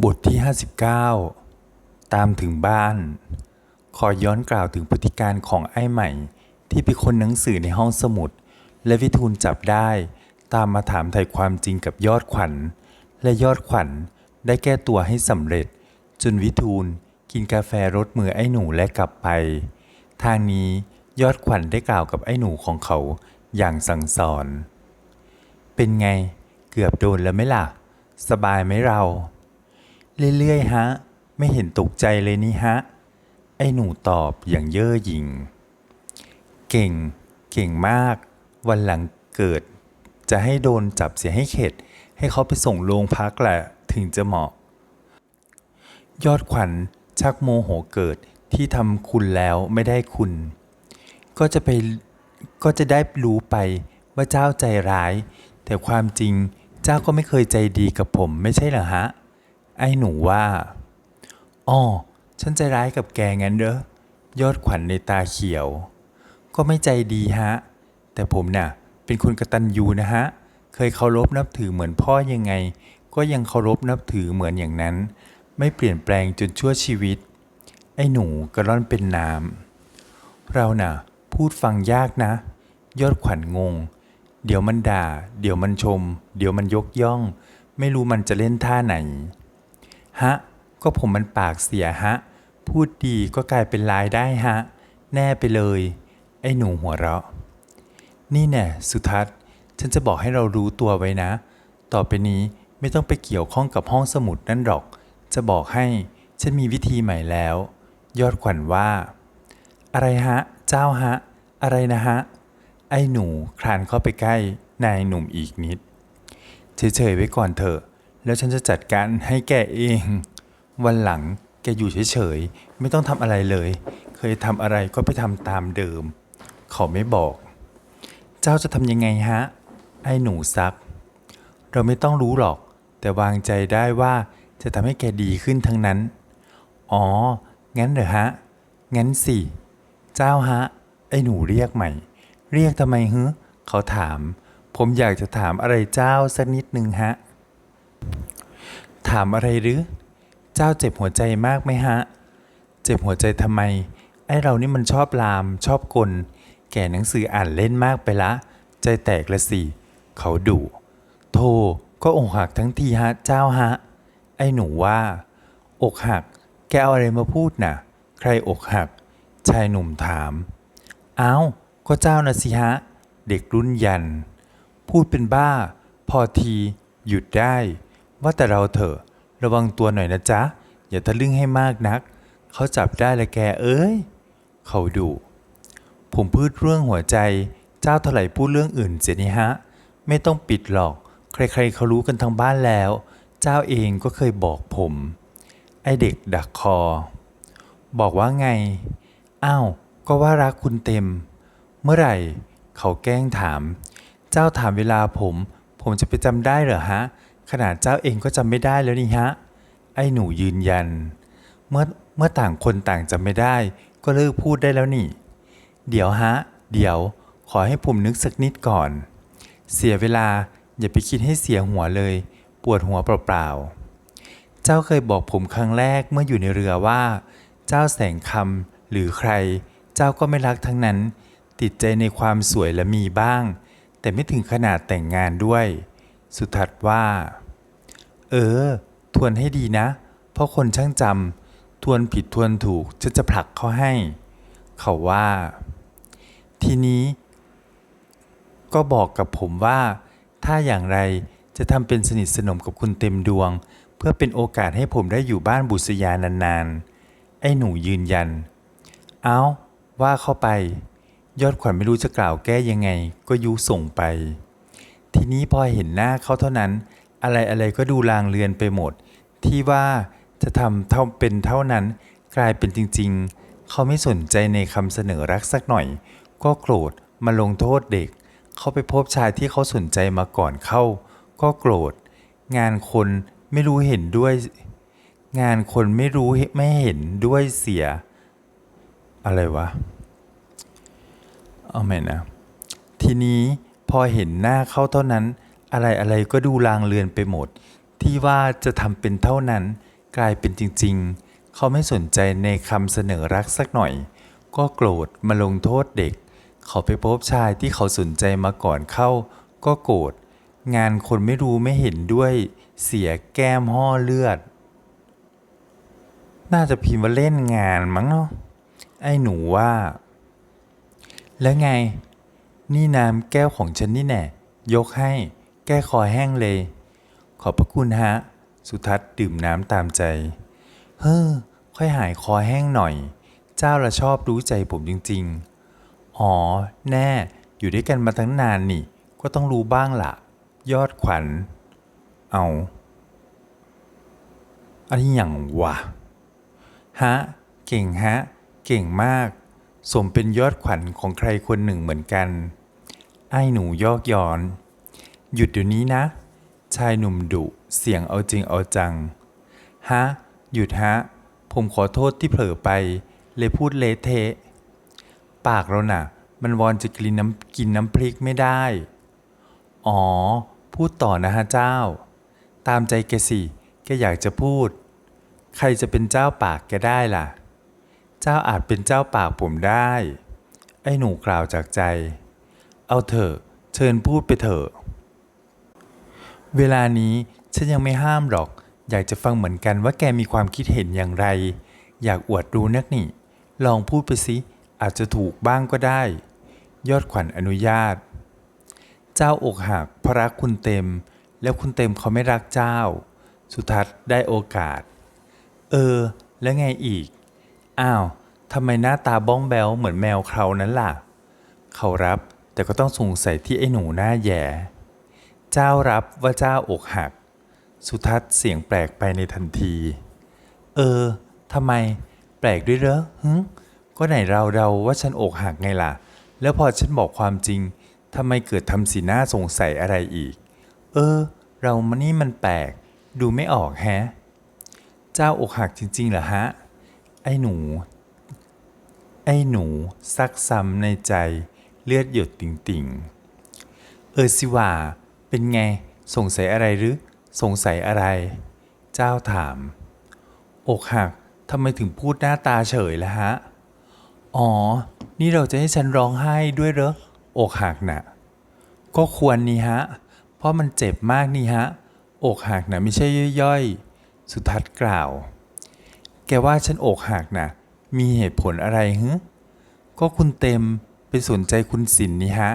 บทที่ 59 ตามถึงบ้าน ขอย้อนกล่าวถึงพฤติการของไอ้ใหม่ ที่ไปค้นหนังสือในห้องสมุด และวิทูลจับได้ ตามมาถามไถ่ความจริงกับยอดขวัญ และยอดขวัญได้แก้ตัวให้สำเร็จ จนวิทูลกินกาแฟรสมือไอ้หนูและกลับไป ทางนี้ยอดขวัญได้กล่าวกับไอ้หนูของเขาอย่างสั่งสอน เป็นไงเกือบโดนแล้วไหมล่ะ สบายไหมเรา เรื่อยๆฮะ ไม่เห็นตกใจเลยนี่ฮะ ไอ้หนูตอบอย่างเย่อหยิ่ง เก่ง เก่งมาก วันหลังเกิด จะให้โดนจับเสียให้เข็ด ให้เขาไปส่งโรงพักแหละถึงจะเหมาะ ยอดขวัญชักโมโหเกิดที่ทำคุณแล้วไม่ได้คุณ ก็จะไปก็จะได้รู้ไปว่าเจ้าใจร้าย แต่ความจริงเจ้าก็ไม่เคยใจดีกับผมไม่ใช่เหรอฮะ ไอ้หนูว่าอ๋อฉันใจร้ายกับแกงั้นเด้อยอดขวัญในตาเขียว ก็ไม่ใจดีฮะ แต่ผมน่ะ เป็นคนกระตัญญูนะฮะ เคยเคารพนับถือเหมือนพ่อยังไง ก็ยังเคารพนับถือเหมือนอย่างนั้น ไม่เปลี่ยนแปลงจนชั่วชีวิต ไอ้หนูกระร่อนเป็นน้ำเราน่ะ พูดฟังยากนะ ยอดขวัญงง เดี๋ยวมันด่า เดี๋ยวมันชม เดี๋ยวมันยกย่อง ไม่รู้มันจะเล่นท่าไหน ฮะ ก็ผมมันปากเสียฮะ พูดดีก็กลายเป็นลายได้ฮะ แน่ไปเลย ไอ้หนูหัวเราะ นี่แน่สุทัศน์ฉันจะบอกให้เรารู้ตัวไว้นะ ต่อไปนี้ไม่ต้องไปเกี่ยวข้องกับห้องสมุดนั่นหรอก จะบอกให้ ฉันมีวิธีใหม่แล้ว ยอดขวัญว่า อะไรฮะ เจ้าฮะ อะไรนะฮะ ไอ้หนูคลานเข้าไปใกล้นายหนุ่มอีกนิด เฉยๆไว้ก่อนเถอะ แล้วฉันจะจัดการให้แกเอง วันหลังแกอยู่เฉยๆ ไม่ต้องทำอะไรเลย เคยทำอะไรก็ไปทำตามเดิม เขาไม่บอก เจ้าจะทำยังไงฮะ ไอ้หนูซัก เราไม่ต้องรู้หรอก แต่วางใจได้ว่าจะทำให้แกดีขึ้นทั้งนั้น อ๋อ งั้นเหรอฮะ งั้นสิ เจ้าฮะ ไอ้หนูเรียกใหม่ เรียกทำไมฮึเขาถาม ผมอยากจะถามอะไรเจ้าสักนิดนึงฮะ ถามอะไรหรือ เจ้าเจ็บหัวใจมากไหมฮะ เจ็บหัวใจทำไม ไอ้เรานี่มันชอบลาม ชอบกล แก่หนังสืออ่านเล่นมากไปละ ใจแตกละสิ เขาดุโธ่ก็อกหักทั้งทีฮะ เจ้าฮะ ไอ้หนูว่า อกหัก แกเอาอะไรมาพูดน่ะ ใครอกหัก ชายหนุ่มถามอ้าวก็เจ้านะสิฮะ เด็กรุ่นยัน พูดเป็นบ้า พอที หยุดได้ ว่าแต่เราเถอะระวังตัวหน่อยนะจ๊ะ อย่าทะลึ่งให้มากนัก เขาจับได้ละแกเอ้ย เขาดุผมพูดเรื่องหัวใจ เจ้าเท่าไหร่พูดเรื่องอื่นเสียนี่ฮะ ไม่ต้องปิดหรอก ใครๆเขารู้กันทั้งบ้านแล้ว เจ้าเองก็เคยบอกผม ไอเด็กดักคอ บอกว่าไง อ้าว ก็ว่ารักคุณเต็ม เมื่อไหร่ เขาแกล้งถาม เจ้าถามเวลาผม ผมจะไปจำได้เหรอฮะ ขนาดเจ้าเองก็จำไม่ได้แล้วนี่ฮะ ไอ้หนูยืนยัน เมื่อเมื่อต่างคนต่างจำไม่ได้ ก็เลิกพูดได้แล้วนี่ เดี๋ยวฮะ เดี๋ยวขอให้ผมนึกสักนิดก่อน เสียเวลาอย่าไปคิดให้เสียหัวเลย ปวดหัวเปล่าๆ เจ้าเคยบอกผมครั้งแรกเมื่ออยู่ในเรือว่า เจ้าแสงคำหรือใคร เจ้าก็ไม่รักทั้งนั้น ติดใจในความสวยและมีบ้าง แต่ไม่ถึงขนาดแต่งงานด้วย สุทัศน์ว่า เออ ทวนให้ดีนะ เพราะคนช่างจำทวนผิดทวนถูกฉันจะผลักเขาให้ เขาว่า ทีนี้ ก็บอกกับผมว่า ถ้าอย่างไรจะทำเป็นสนิทสนมกับคุณเต็มดวง เพื่อเป็นโอกาสให้ผมได้อยู่บ้านบุษยานานๆ ไอ้หนูยืนยัน เอาว่าเข้าไป ยอดขวัญไม่รู้จะกล่าวแก้ยังไง ก็ยุส่งไป ทีนี้พอเห็นหน้าเขาเท่านั้น อะไรอะไรก็ดูลางเลือนไปหมด ที่ว่าจะทำเท่าเป็นเท่านั้น กลายเป็นจริง ๆ เขาไม่สนใจในคำเสนอรักสักหน่อย ก็โกรธมาลงโทษเด็ก เขาไปพบชายที่เขาสนใจมาก่อนเข้า ก็โกรธ งานคนไม่รู้เห็นด้วย งานคนไม่รู้ไม่เห็นด้วยเสีย อะไรวะ เอาใหม่นะ ทีนี้ พอเห็นหน้าเขาเท่านั้น อะไรอะไรก็ดูลางเลือนไปหมด ที่ว่าจะทำเป็นเท่านั้น กลายเป็นจริง ๆ เขาไม่สนใจในคำเสนอรักสักหน่อย ก็โกรธมาลงโทษเด็ก เขาไปพบชายที่เขาสนใจมาก่อนเข้า ก็โกรธงานคนไม่รู้ไม่เห็นด้วยเสียแก้มห่อเลือด น่าจะพิมพ์ว่าเล่นงานมั้งเนาะไอ้หนูว่า แล้วไง นี่น้ำแก้วของฉันนี่แน่ยกให้ แก้คอแห้งเลย ขอบพระคุณฮะ สุทัศน์ดื่มน้ำตามใจ เฮ้อ ค่อยหายคอแห้งหน่อย เจ้าละชอบรู้ใจผมจริง ๆ อ๋อ แน่ อยู่ด้วยกันมาตั้งนานนี่ ก็ต้องรู้บ้างละยอดขวัญ เอาอันนี้อย่างวะฮะ เก่งฮะ เก่งมาก สมเป็นยอดขวัญของใครคนหนึ่งเหมือนกัน ไอ้หนูยอกย้อน หยุดเดี๋ยวนี้นะ ชายหนุ่มดุเสียงเอาจริงเอาจัง ฮะ หยุดฮะ ผมขอโทษที่เผลอไป เลยพูดเละเทะ ปากเราน่ะ มันวอนจะกินน้ำกินน้ำพริกไม่ได้ อ๋อ พูดต่อนะฮะเจ้า ตามใจแกสิแกอยากจะพูด ใครจะเป็นเจ้าปากแกได้ล่ะ เจ้าอาจเป็นเจ้าปากผมได้ ไอ้หนูกล่าวจากใจ เอาเถอะ เชิญพูดไปเถอะ เวลานี้ฉันยังไม่ห้ามหรอก อยากจะฟังเหมือนกันว่าแกมีความคิดเห็นอย่างไร อยากอวดรู้นักนี่ ลองพูดไปสิอาจจะถูกบ้างก็ได้ ยอดขวัญอนุญาต เจ้าอกหักพราะรักคุณเต็ม แล้วคุณเต็มเขาไม่รักเจ้า สุทัศน์ได้โอกาส เออ แล้วไงอีก อ้าวทำไมหน้าตาบ้องแบวเหมือนแมวเครานั้นล่ะ เขารับ แต่ก็ต้องสงสัยที่ไอ้หนูหน้าแย่ เจ้ารับว่าเจ้าอกหัก สุทัศน์เสียงแปลกไปในทันที เออทำไม แปลกด้วยเหรอหึก็ไหนเราเดาว่าฉันอกหักไงล่ะ แล้วพอฉันบอกความจริงทำไมเกิดทำสีหน้าสงสัยอะไรอีก เออ เรามานี่มันแปลก ดูไม่ออกแฮะ เจ้าอกหักจริงๆเหรอฮะ ไอ้หนู ไอ้หนูซักซ้ำในใจ เลือดหยดติ่งๆ เออสิว่า เป็นไง สงสัยอะไรหรือ สงสัยอะไร เจ้าถาม อกหักทำไมถึงพูดหน้าตาเฉยล่ะฮะ อ๋อ นี่เราจะให้ฉันร้องไห้ด้วยเหรอ อกหักน่ะ ก็ควรนี่ฮะ เพราะมันเจ็บมากนี่ฮะ อกหักนะไม่ใช่ย่อยๆ สุทัศน์กล่าว แกว่าฉันอกหักนะมีเหตุผลอะไรฮึก็คุณเต็ม ไปสนใจคุณสินนี่ฮะ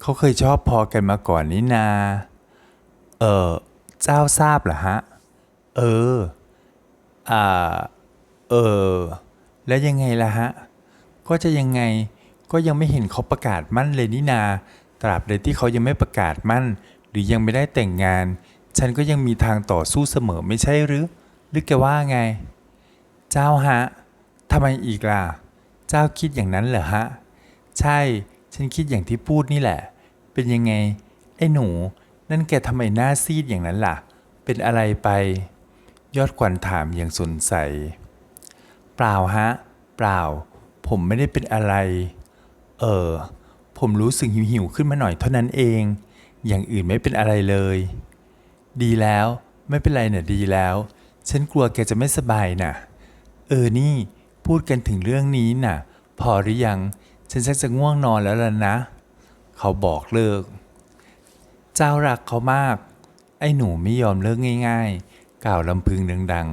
เขาเคยชอบพอกันมาก่อนนี่นา เออเจ้าทราบเหรอฮะ เออ อ่า เออ แล้วยังไงล่ะฮะ ก็จะยังไง ก็ยังไม่เห็นเขาประกาศมั่นเลยนี่นา ตราบใดที่เขายังไม่ประกาศมั่น หรือยังไม่ได้แต่งงาน ฉันก็ยังมีทางต่อสู้เสมอไม่ใช่หรือ หรือแกว่าไง เจ้าฮะทำไมอีกล่ะ เจ้าคิดอย่างนั้นเหรอฮะ ใช่ ฉันคิดอย่างที่พูดนี่แหละ เป็นยังไง ไอ้หนู นั่นแกทำไมหน้าซีดอย่างนั้นล่ะ เป็นอะไรไป ยอดขวัญถามอย่างสนใส เปล่าฮะ เปล่า ผมไม่ได้เป็นอะไร เออ ผมรู้สึกหิวหิวๆขึ้นมาหน่อยเท่านั้นเอง อย่างอื่นไม่เป็นอะไรเลย ดีแล้ว ไม่เป็นไรน่ะดีแล้ว ฉันกลัวแกจะไม่สบายน่ะ เออ นี่ พูดกันถึงเรื่องนี้น่ะ พอหรือยัง ฉันชักจะง่วงนอนแล้วล่ะนะ เขาบอกเลิก เจ้ารักเขามาก ไอ้หนูไม่ยอมเลิกง่ายๆ กล่าวลำพึงดัง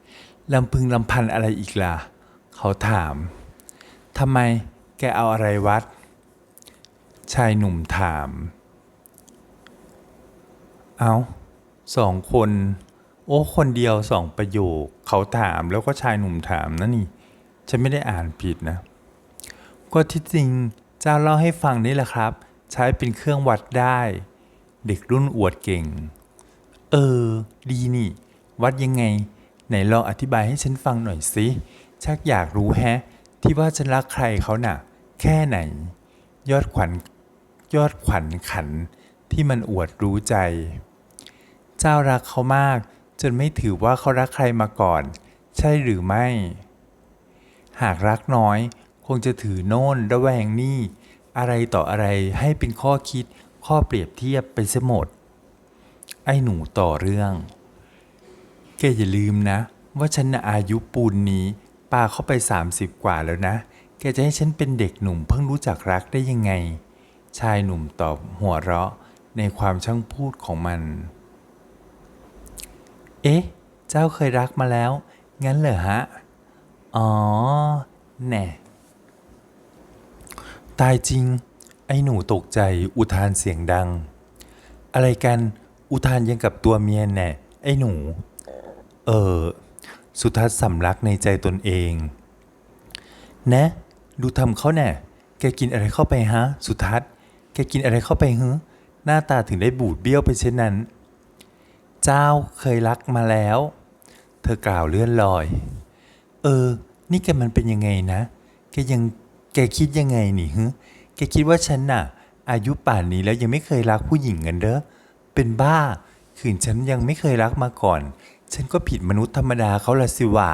ๆ ลำพึงลำพันอะไรอีกล่ะ เขาถาม ทำไมแกเอาอะไรวัด ชายหนุ่มถาม เอาสองคน โอ้คนเดียวสองประโยค เขาถามแล้วก็ชายหนุ่มถามนะนี่ ฉันไม่ได้อ่านผิดนะ ก็ที่จริงเจ้าเล่าให้ฟังนี่แหละครับ ใช้เป็นเครื่องวัดได้ เด็กรุ่นอวดเก่ง เออ ดีนี่ วัดยังไง ไหนลองอธิบายให้ฉันฟังหน่อยสิชักอยากรู้แฮะ ที่ว่าฉันรักใครเขาน่ะ แค่ไหน ยอดขวัญยอดขวัญขันที่มันอวดรู้ใจ เจ้ารักเขามาก จนไม่ถือว่าเขารักใครมาก่อน ใช่หรือไม่ หากรักน้อย คงจะถือโน่นระแวงนี่อะไรต่ออะไรให้เป็นข้อคิดข้อเปรียบเทียบไปเสียหมด ไอ้หนูต่อเรื่อง แกอย่าลืมนะ ว่าฉันนะอายุปูนนี้ปาเข้าไป 30 กว่าแล้วนะ แกจะให้ฉันเป็นเด็กหนุ่มเพิ่งรู้จักรักได้ยังไง ชายหนุ่มตอบหัวเราะในความช่างพูดของมัน เอ๊ะ เจ้าเคยรักมาแล้ว งั้นเหรอฮะ อ๋อ แน่ ตายจริง ไอ้หนูตกใจอุทานเสียงดัง อะไรกันอุทานยังกับตัวเมียแน่ไอ้หนู เออ สุทัศน์สำลักในใจตนเอง นะ ดูทำเขาแน่แกกินอะไรเข้าไปฮะ สุทัศน์แกกินอะไรเข้าไปฮึหน้าตาถึงได้บูดเบี้ยวไปเช่นนั้น เจ้าเคยรักมาแล้ว เธอกล่าวเลื่อนลอย เออ นี่แกมันเป็นยังไงนะ แกยัง แกคิดยังไงนี่ฮึแกคิดว่าฉันน่ะ อายุป่านนี้แล้วยังไม่เคยรักผู้หญิงกันเด้อเป็นบ้าขืนฉันยังไม่เคยรักมาก่อน ฉันก็ผิดมนุษย์ธรรมดาเขาละสิว่า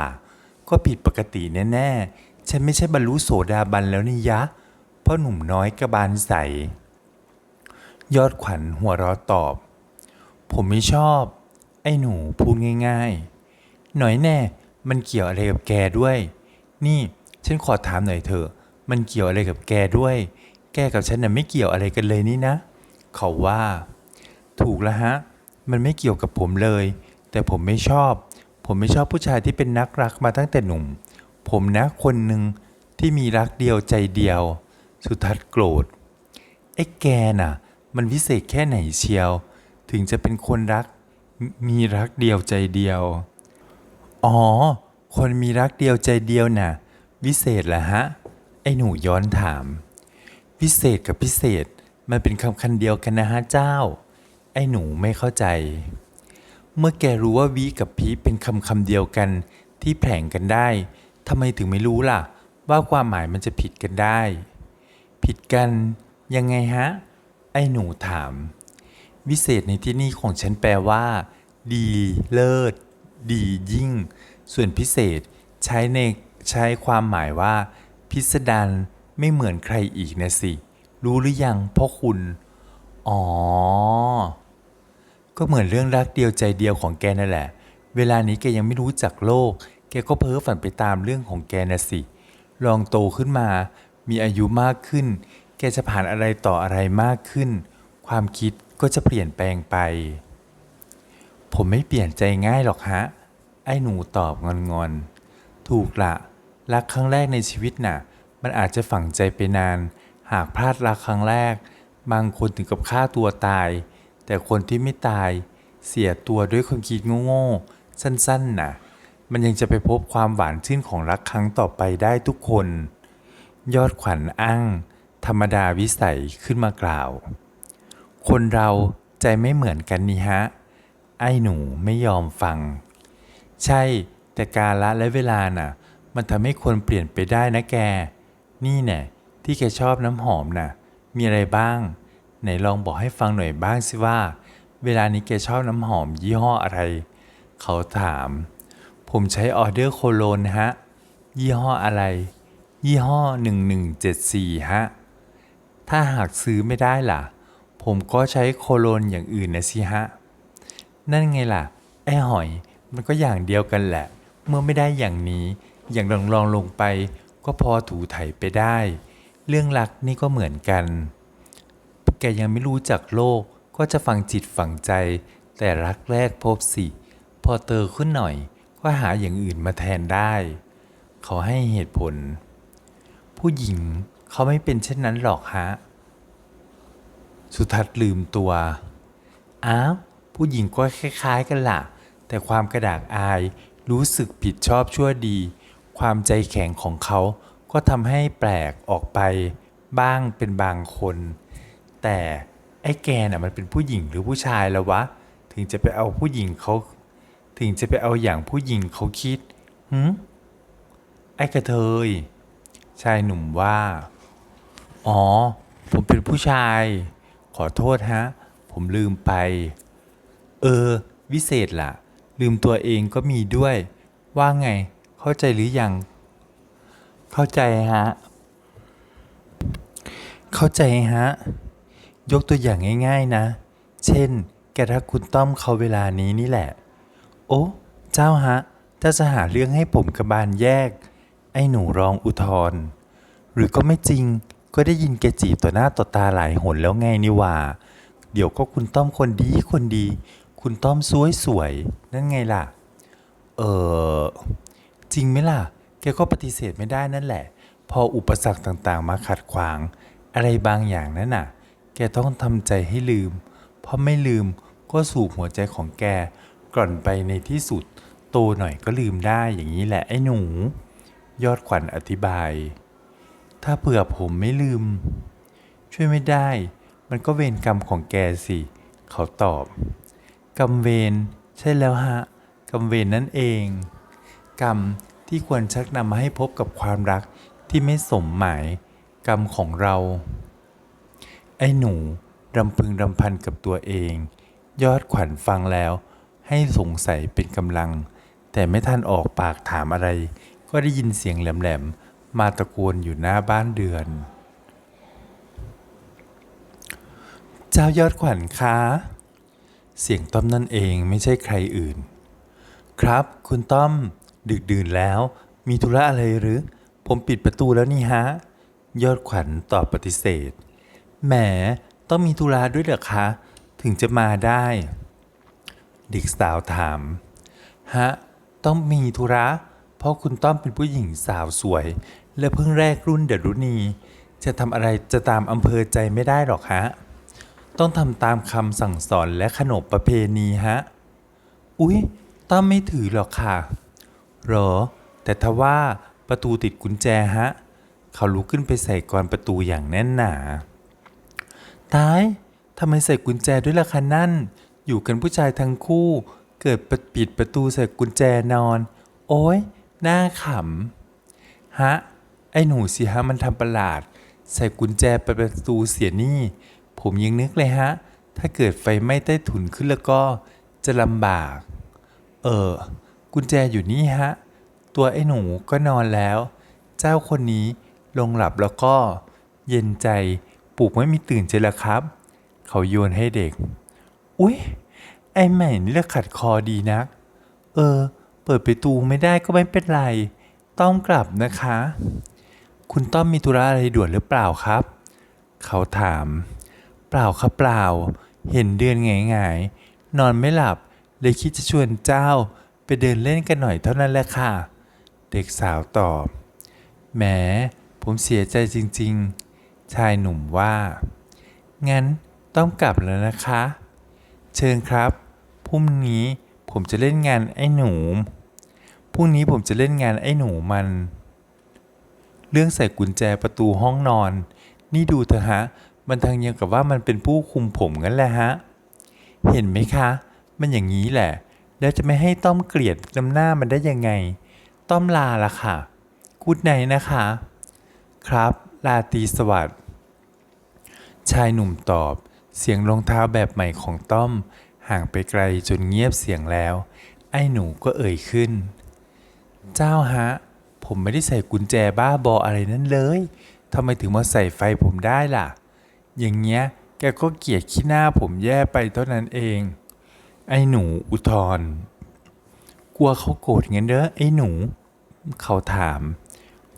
ก็ผิดปกติแน่ๆ ฉันไม่ใช่บรรลุโสดาบันแล้วนี่ยะเพราะหนุ่มน้อยกระบาลใส ยอดขวัญหัวเราะตอบ ผมไม่ชอบ ไอ้หนูพูดง่าย ๆ หน่อยแน่ มันเกี่ยวอะไรกับแกด้วย นี่ ฉันขอถามหน่อยเถอะ มันเกี่ยวอะไรกับแกด้วย แกกับฉันน่ะไม่เกี่ยวอะไรกันเลยนี่นะ เขาว่า ถูกแล้วฮะ มันไม่เกี่ยวกับผมเลย แต่ผมไม่ชอบ ผมไม่ชอบผู้ชายที่เป็นนักรักมาตั้งแต่หนุ่ม ผมนะคนหนึ่งที่มีรักเดียวใจเดียว สุทัศน์โกรธ ไอ้แกน่ะ มันวิเศษแค่ไหนเชียว ถึงจะเป็นคนรัก มีรักเดียวใจเดียว อ๋อ คนมีรักเดียวใจเดียวน่ะ วิเศษเหรอฮะ ไอ้หนูย้อนถามวิเศษกับพิเศษมันเป็นคำคันเดียวกันนะฮะเจ้า ไอ้หนูไม่เข้าใจ เมื่อแกรู้ว่าวิกับพีเป็นคำคำเดียวกันที่แผลงกันได้ทำไมถึงไม่รู้ล่ะ ว่าความหมายมันจะผิดกันได้ ผิดกันยังไงฮะ ไอ้หนูถาม วิเศษในที่นี่ของฉันแปลว่า ดีเลิศ ดียิ่ง ส่วนพิเศษใช้ในใช้ความหมายว่า พิสดารไม่เหมือนใครอีกนะสิ รู้หรือยังพ่อคุณ อ๋อ ก็เหมือนเรื่องรักเดียวใจเดียวของแกนั่นแหละ เวลานี้แกยังไม่รู้จักโลก แกก็เพ้อฝันไปตามเรื่องของแกนะสิ ลองโตขึ้นมา มีอายุมากขึ้น แกจะผ่านอะไรต่ออะไรมากขึ้น ความคิดก็จะเปลี่ยนแปลงไป ผมไม่เปลี่ยนใจง่ายหรอกฮะ ไอ้หนูตอบงอนๆ ถูกละ รักครั้งแรกในชีวิตน่ะ มันอาจจะฝังใจไปนาน หากพลาดรักครั้งแรก บางคนถึงกับฆ่าตัวตาย แต่คนที่ไม่ตาย เสียตัวด้วยความคิดโง่ๆสั้นๆน่ะ มันยังจะไปพบความหวานชื่นของรักครั้งต่อไปได้ทุกคน ยอดขวัญอ้าง ธรรมดาวิสัยขึ้นมากล่าว คนเราใจไม่เหมือนกันนี่ฮะ ไอ้หนูไม่ยอมฟัง ใช่แต่กาละและเวลาน่ะ มันทำให้คนเปลี่ยนไปได้นะแก นี่แน่ที่แกชอบน้ำหอมน่ะ มีอะไรบ้าง ไหนลองบอกให้ฟังหน่อยบ้างสิว่า เวลานี้แกชอบน้ำหอมยี่ห้ออะไร เขาถาม ผมใช้ออเดอร์โคโลนฮะ ยี่ห้ออะไร ยี่ห้อ 1174 ฮะ ถ้าหากซื้อไม่ได้ล่ะ ผมก็ใช้โคโลนอย่างอื่นนะสิฮะ นั่นไงล่ะ ไอ้หอย มันก็อย่างเดียวกันแหละ เมื่อไม่ได้อย่างนี้ อย่างลองลองๆลงไป ก็พอถูไถไปได้ เรื่องรักนี่ก็เหมือนกัน แกยังไม่รู้จักโลกก็จะฝังจิตฝังใจ แต่รักแรกพบสิ พอเตอขึ้นหน่อย ก็หาอย่างอื่นมาแทนได้ เขาให้เหตุผล ผู้หญิงเขาไม่เป็นเช่นนั้นหรอกฮะ สุทัศน์ลืมตัว อ้าว ผู้หญิงก็คล้ายๆกันล่ะ แต่ความกระดากอายรู้สึกผิดชอบชั่วดี ความใจแข็งของเขาก็ทำให้แปลกออกไปบ้างเป็นบางคน แต่ไอ้แกน่ะมันเป็นผู้หญิงหรือผู้ชายแล้ววะ ถึงจะไปเอาผู้หญิงเขาถึงจะไปเอาอย่างผู้หญิงเขาคิดหืมไอ้กระเทย ชายหนุ่มว่า อ๋อ ผมเป็นผู้ชาย ขอโทษฮะ ผมลืมไป เออ วิเศษล่ะ ลืมตัวเองก็มีด้วย ว่าไง เข้าใจหรือยัง เข้าใจฮะ เข้าใจฮะ ยกตัวอย่างง่าย ๆนะ เช่น แกทักคุณต้อมเขาเวลานี้นี่แหละ โอ้ เจ้าฮะ ถ้าจะหาเรื่องให้ผมกับบานแยก ไอ้หนูร้องอุทธรหรือก็ไม่จริง ก็ได้ยินแกจีบต่อหน้าต่อตาหลายหนแล้วไงนี่ว่า เดี๋ยวก็คุณต้อมคนดีคนดี คุณต้อมสวยสวยๆนั่นไงล่ะ เออ จริงไหมล่ะ แกก็ปฏิเสธไม่ได้นั่นแหละ พออุปสรรคต่างๆ มาขัดขวาง อะไรบางอย่างนั่นน่ะ แกต้องทำใจให้ลืม เพราะไม่ลืมก็สูบหัวใจของแกกร่อนไปในที่สุด โตหน่อยก็ลืมได้อย่างนี้แหละไอ้หนู ยอดขวัญอธิบาย ถ้าเผื่อผมไม่ลืม ช่วยไม่ได้ มันก็เวรกรรมของแกสิ เขาตอบ กรรมเวรใช่แล้วฮะ กรรมเวรนั่นเอง กรรมที่ควรชักนำมาให้พบกับความรักที่ไม่สมหมายกรรมของเรา ไอ้หนูรำพึงรำพันกับตัวเอง ยอดขวัญฟังแล้ว ให้สงสัยเป็นกำลัง แต่ไม่ทันออกปากถามอะไร ก็ได้ยินเสียงแหลมๆมาตะโกนอยู่หน้าบ้านเดือน เจ้ายอดขวัญคะเสียงต้อมนั่นเองไม่ใช่ใครอื่น ครับคุณต้อม ดึกดื่นแล้ว มีธุระอะไรหรือ ผมปิดประตูแล้วนี่ฮะ ยอดขวัญตอบปฏิเสธ แหม ต้องมีธุระด้วยเหรอคะ ถึงจะมาได้ เด็กสาวถาม ฮะ ต้องมีธุระ เพราะคุณต้อมเป็นผู้หญิงสาวสวย และเพิ่งแรกรุ่นเดรุณีจะทำอะไรจะตามอำเภอใจไม่ได้หรอกฮะ ต้องทำตามคำสั่งสอนและขนบประเพณีฮะ อุ๊ย ต้อมไม่ถือหรอกค่ะ หรอ แต่ทว่าประตูติดกุญแจฮะ เขาลุกขึ้นไปใส่กรอนประตูอย่างแน่นหนา ตายทำไมใส่กุญแจด้วยล่ะคะนั่น อยู่กันผู้ชายทั้งคู่ เกิดปปิดประตูใส่กุญแจนอน โอ้ยน่าขำ ฮะ ไอ้หนูสิฮะมันทำประหลาด ใส่กุญแจไปประตูเสียนี่ ผมยังนึกเลยฮะ ถ้าเกิดไฟไหม้ใต้ถุนขึ้นแล้วก็จะลำบาก เออ กุญแจอยู่นี่ฮะ ตัวไอ้หนูก็นอนแล้ว เจ้าคนนี้ลงหลับแล้วก็ เย็นใจปลุกไม่มีตื่นเจละครับ เขาโยนให้เด็ก อุ๊ย ไอ้ใหม่นี่ละขัดคอดีนัก เออ เปิดประตูไม่ได้ก็ไม่เป็นไร ต้องกลับนะคะ คุณต้อมมีธุระอะไรด่วนหรือเปล่าครับ เขาถาม เปล่าครับเปล่า เห็นเดือนไงายๆนอนไม่หลับเลยคิดจะชวนเจ้า ไปเดินเล่นกันหน่อยเท่านั้นแหละค่ะ เด็กสาวตอบ แหม ผมเสียใจจริงๆ ชายหนุ่มว่า งั้นต้องกลับแล้วนะคะ เชิญครับ พรุ่งนี้ผมจะเล่นงานไอ้หนู พรุ่งนี้ผมจะเล่นงานไอ้หนูมัน เรื่องใส่กุญแจประตูห้องนอน นี่ดูเถอะฮะ มันทางยังกับว่ามันเป็นผู้คุมผมงั้นแหละฮะ เห็นไหมคะ มันอย่างนี้แหละ แล้วจะไม่ให้ต้อมเกลียดนำหน้ามันได้ยังไง ต้อมลาละค่ะกูดไนนะคะ ครับลาตีสวัสดิ์ชายหนุ่มตอบ เสียงรองเท้าแบบใหม่ของต้อม ห่างไปไกลจนเงียบเสียงแล้ว ไอ้หนูก็เอ่ยขึ้น เจ้าฮะ ผมไม่ได้ใส่กุญแจบ้าบออะไรนั่นเลยทำไมถึงมาใส่ไฟผมได้ล่ะ อย่างเงี้ยแกก็เกลียดขี้หน้าผมแย่ไปเท่านั้นเอง ไอ้หนูอุทธรกลัวเขาโกรธงั้นเด้อไอ้หนู เขาถาม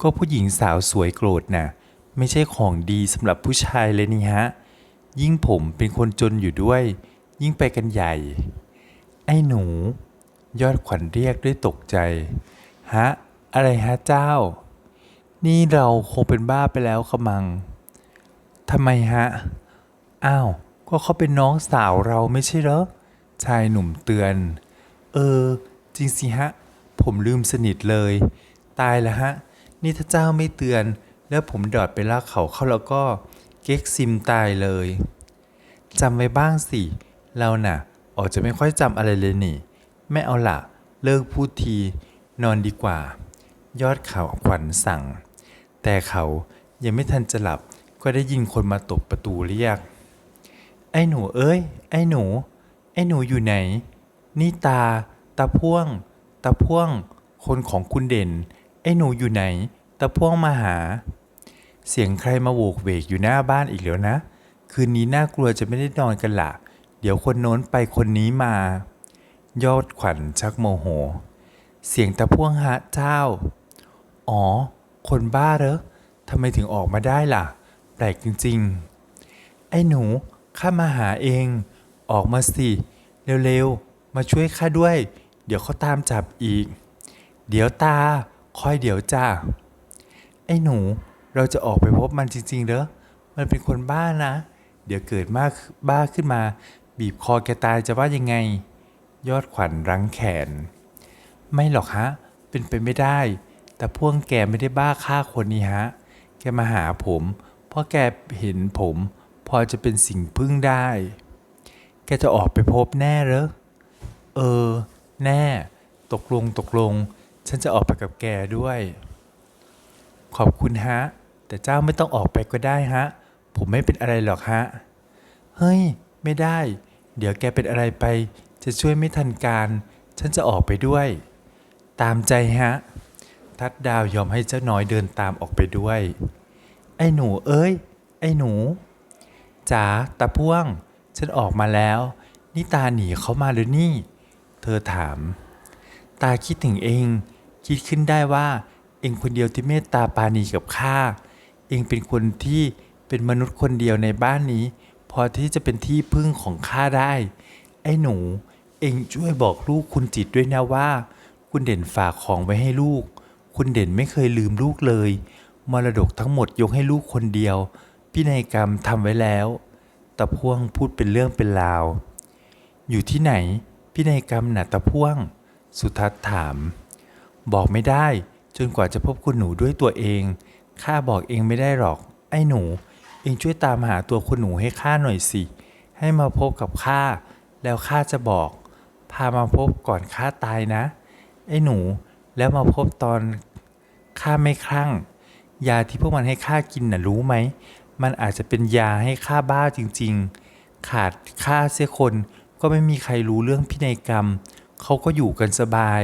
ก็ผู้หญิงสาวสวยโกรธน่ะ ไม่ใช่ของดีสำหรับผู้ชายเลยนี่ฮะ ยิ่งผมเป็นคนจนอยู่ด้วย ยิ่งไปกันใหญ่ ไอ้หนู ยอดขวัญเรียกด้วยตกใจ ฮะ อะไรฮะเจ้า นี่เราคงเป็นบ้าไปแล้วขมังทำไมฮะ อ้าว ก็เขาเป็นน้องสาวเราไม่ใช่เหรอ ชายหนุ่มเตือน เออ จริงสิฮะ ผมลืมสนิทเลย ตายแล้วฮะ นี่ถ้าเจ้าไม่เตือน แล้วผมดอดไปลากเขาเข้าแล้วก็ เก๊กซิมตายเลยจำไว้บ้างสิ เราน่ะ ออกจะไม่ค่อยจำอะไรเลยนี่ ไม่เอาละเลิกพูดที นอนดีกว่า ยอดเขาขวัญสั่ง แต่เขายังไม่ทันจะหลับก็ได้ยินคนมาตบประตูเรียก ไอ้หนูเอ้ย ไอ้หนู ไอ้หนูอยู่ไหน นี่ตา ตาพ่วง ตาพ่วง คนของคุณเด่น ไอ้หนูอยู่ไหน ตาพ่วงมาหา เสียงใครมาโวกเวกอยู่หน้าบ้านอีกแล้วนะ คืนนี้น่ากลัวจะไม่ได้นอนกันละเดี๋ยวคนโน้นไปคนนี้มา ยอดขวัญชักโมโห เสียงตะพ่วงฮะเจ้า อ๋อ คนบ้าเหรอทำไมถึงออกมาได้ล่ะ แปลกจริง ๆ ไอ้หนูข้ามาหาเอง ออกมาสิ เร็วๆ มาช่วยข้าด้วย เดี๋ยวเขาตามจับอีก เดี๋ยวตา คอยเดี๋ยวจ้า ไอ้หนู เราจะออกไปพบมันจริงๆเหรอ มันเป็นคนบ้านะ เดี๋ยวเกิดมากบ้าขึ้นมา บีบคอแกตายจะว่ายังไง ยอดขวัญรั้งแขน ไม่หรอกฮะ เป็นไปไม่ได้ แต่พวกแกไม่ได้บ้าฆ่าคนนี่ฮะ แกมาหาผม เพราะแกเห็นผม พอจะเป็นสิ่งพึ่งได้ แกจะออกไปพบแน่เหรอ เออ แน่ ตกลงตกลง ฉันจะออกไปกับแกด้วย ขอบคุณฮะ แต่เจ้าไม่ต้องออกไปก็ได้ฮะ ผมไม่เป็นอะไรหรอกฮะ เฮ้ย ไม่ได้ เดี๋ยวแกเป็นอะไรไป จะช่วยไม่ทันการ ฉันจะออกไปด้วย ตามใจฮะ ทัดดาวยอมให้เจ้าน้อยเดินตามออกไปด้วย ไอ้หนูเอ้ย ไอ้หนูจ๋าตาพ่วง ฉันออกมาแล้ว นี่ตาหนีเขามาหรือนี่ เธอถาม ตาคิดถึงเอง คิดขึ้นได้ว่า เองคนเดียวที่เมตตาปาณีกับข้า เองเป็นคนที่เป็นมนุษย์คนเดียวในบ้านนี้ พอที่จะเป็นที่พึ่งของข้าได้ ไอ้หนู เองช่วยบอกลูกคุณจิตด้วยนะว่า คุณเด่นฝากของไว้ให้ลูก คุณเด่นไม่เคยลืมลูกเลย มรดกทั้งหมดยกให้ลูกคนเดียว พินัยกรรมทำไว้แล้ว ตะพ่วงพูดเป็นเรื่องเป็นราว อยู่ที่ไหน พินัยกรรมน่ะตะพ่วง สุทัศน์ถาม บอกไม่ได้จนกว่าจะพบคุณหนูด้วยตัวเอง ข้าบอกเองไม่ได้หรอก ไอ้หนู เองช่วยตามหาตัวคุณหนูให้ข้าหน่อยสิ ให้มาพบกับข้า แล้วข้าจะบอก พามาพบก่อนข้าตายนะ ไอ้หนู แล้วมาพบตอนข้าไม่คลั่ง ยาที่พวกมันให้ข้ากินน่ะรู้ไหม มันอาจจะเป็นยาให้ข้าบ้าจริง ๆ ขาดข้าเสียคนก็ไม่มีใครรู้เรื่องพินัยกรรม เขาก็อยู่กันสบาย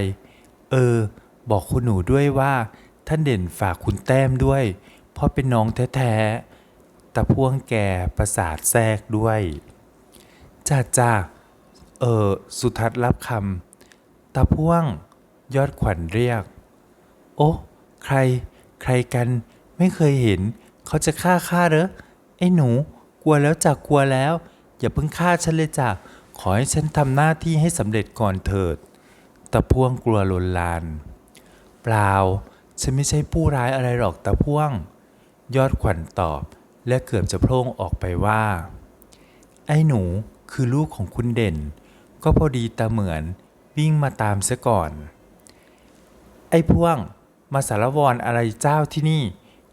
เออ บอกคุณหนูด้วยว่าท่านเด่นฝากคุณแต้มด้วย เพราะเป็นน้องแท้ๆตะพ่วงแกประสาทแทรกด้วยจ้าจ้าเออ สุทัศน์รับคำตะพ่วง ยอดขวัญเรียก โอ้ ใคร ใครกัน ไม่เคยเห็น เขาจะฆ่าข้าเหรอไอ้หนู กลัวแล้วจ้ะกลัวแล้ว อย่าเพิ่งฆ่าฉันเลยจ้ะขอให้ฉันทำหน้าที่ให้สำเร็จก่อนเถิดตะพ่วงกลัวลนลาน เปล่า ฉันไม่ใช่ผู้ร้ายอะไรหรอกตะพ่วง ยอดขวัญตอบและเกือบจะโพล่งออกไปว่า ไอ้หนูคือลูกของคุณเด่น ก็พอดีตาเหมือนวิ่งมาตามซะก่อน ไอ้พ่วง มาสารวรอะไรเจ้าที่นี่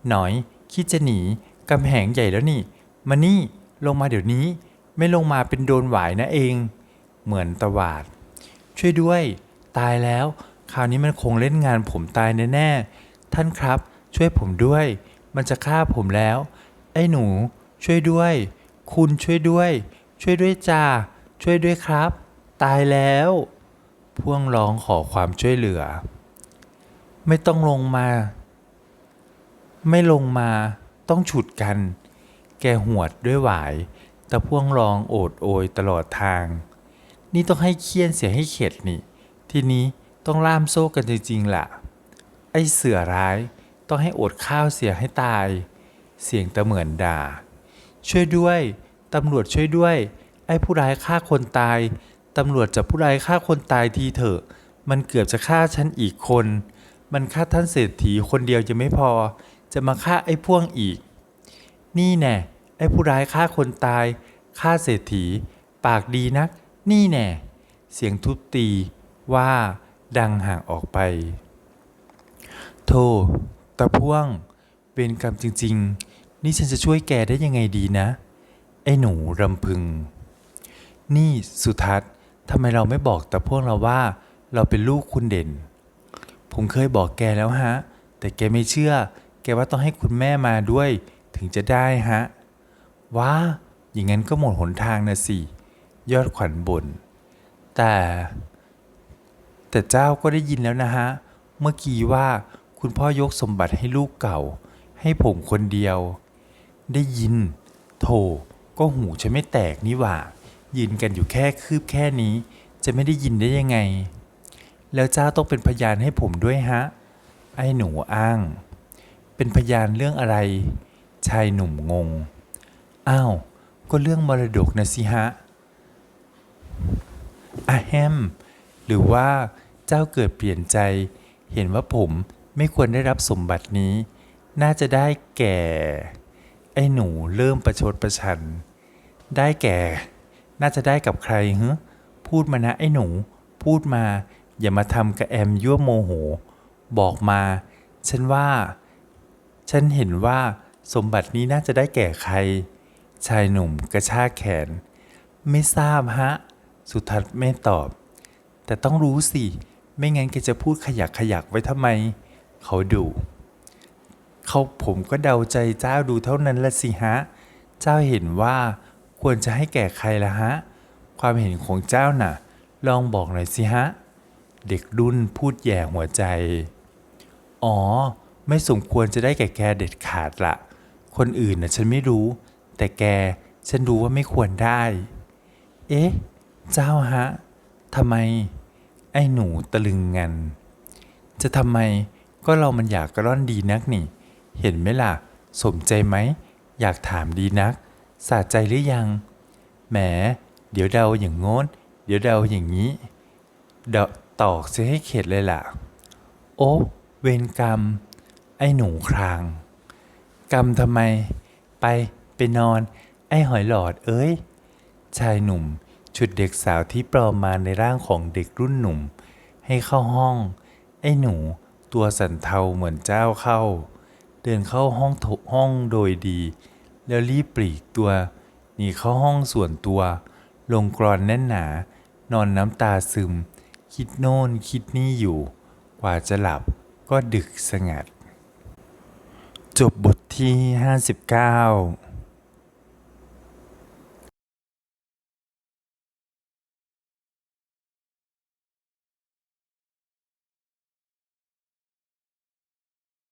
หน่อย คิดจะหนีกำแหงใหญ่แล้วนี่ มานี่ลงมาเดี๋ยวนี้ ไม่ลงมาเป็นโดนหวายนะเอง เหมือนตวาด ช่วยด้วย ตายแล้ว คราวนี้มันคงเล่นงานผมตายแน่ๆท่านครับ ช่วยผมด้วย มันจะฆ่าผมแล้ว ไอ้หนู ช่วยด้วย คุณช่วยด้วย ช่วยด้วยจ้าช่วยด้วยครับ ตายแล้ว พ่วงร้องขอความช่วยเหลือ ไม่ต้องลงมา ไม่ลงมาต้องฉุดกัน แกหวดด้วยหวายตะพ่วงรองโอดโอยตลอดทาง นี่ต้องให้เคียนเสียให้เข็ดนี่ ทีนี้ต้องล่ามโซ่กันจริงๆล่ะ ไอ้เสือร้ายต้องให้อดข้าวเสียให้ตาย เสียงตะเหมือนด่า ช่วยด้วย ตำรวจช่วยด้วย ไอ้ผู้ร้ายฆ่าคนตาย ตำรวจจับผู้ร้ายฆ่าคนตายทีเถอะ มันเกือบจะฆ่าฉันอีกคน มันฆ่าท่านเศรษฐีคนเดียวยังไม่พอ จะมาฆ่าไอ้พ่วงอีก นี่แน่ไอ้ผู้ร้ายฆ่าคนตายฆ่าเศรษฐี ปากดีนัก นี่แน่ เสียงทุบตีว่าดังห่างออกไป โธ่ตาพ่วงเป็นกรรมจริง ๆ นี่ฉันจะช่วยแกได้ยังไงดีนะ ไอ้หนูรำพึง นี่สุทัศน์ทำไมเราไม่บอกตาพ่วงเราว่า เราเป็นลูกคุณเด่น ผมเคยบอกแกแล้วฮะ แต่แกไม่เชื่อ กว่าต้องให้คุณแม่มาด้วย ถึงจะได้ฮะ ว้า อย่างนั้นก็หมดหนทางนะสิ ยอดขวัญบนแต่ แต่เจ้าก็ได้ยินแล้วนะฮะ เมื่อกี้ว่าคุณพ่อยกสมบัติให้ลูกเก่า ให้ผมคนเดียว ได้ยิน โธ่ก็หูฉันไม่แตกนี่หว่า ยืนกันอยู่แค่คืบแค่นี้ จะไม่ได้ยินได้ยังไง แล้วเจ้าต้องเป็นพยานให้ผมด้วยฮะ ไอ้หนูอ้าง เป็นพยานเรื่องอะไร ชายหนุ่มงง อ้าว ก็เรื่องมรดกนะสิฮะอะแฮม หรือว่าเจ้าเกิดเปลี่ยนใจ เห็นว่าผมไม่ควรได้รับสมบัตินี้ น่าจะได้แก่ ไอ้หนูเริ่มประชดประชัน ได้แก่ น่าจะได้กับใครเฮะพูดมานะไอ้หนู พูดมา อย่ามาทำกับแอมยั่วโมโห บอกมา ฉันว่า ฉันเห็นว่าสมบัตินี้น่าจะได้แก่ใคร ชายหนุ่มกระชากแขน ไม่ทราบฮะ สุทัศน์ไม่ตอบ แต่ต้องรู้สิ ไม่งั้นแกจะพูดขยักขยักไว้ทำไม เขาดุเขาผมก็เดาใจเจ้าดูเท่านั้นละสิฮะ เจ้าเห็นว่าควรจะให้แก่ใครละฮะ ความเห็นของเจ้าน่ะ ลองบอกหน่อยสิฮะ เด็กรุ่นพูดแย่หัวใจ อ๋อ ไม่สมควรจะได้แก่แกเด็ดขาดละ คนอื่นน่ะฉันไม่รู้ แต่แกฉันรู้ว่าไม่ควรได้ เอ๊ะ เจ้าฮะทำไม ไอ้หนูตะลึงงัน จะทำไมก็เรามันอยากกระร่อนดีนักนี่ เห็นไหมล่ะ สมใจไหม อยากถามดีนัก สะใจหรือยัง แหม เดี๋ยวเดาอย่างโง้น เดี๋ยวเดาอย่างนี้ เดาตอกเสียให้เข็ดเลยล่ะ โอ้ เวรกรรม ไอ้หนูคราง กรรมทำไม ไปไปนอน ไอ้หอยหลอดเอ้ย ชายหนุ่มชุดเด็กสาวที่ปลอมมาในร่างของเด็กรุ่นหนุ่ม ให้เข้าห้อง ไอ้หนูตัวสันเทาเหมือนเจ้าเข้า เดินเข้าห้องถกห้องโดยดี แล้วรีบปลีกตัวหนีเข้าห้องส่วนตัว ลงกรอนแน่นหนา นอนน้ำตาซึม คิดโน่นคิดนี่อยู่ กว่าจะหลับก็ดึกสงัด จบบทที่ 59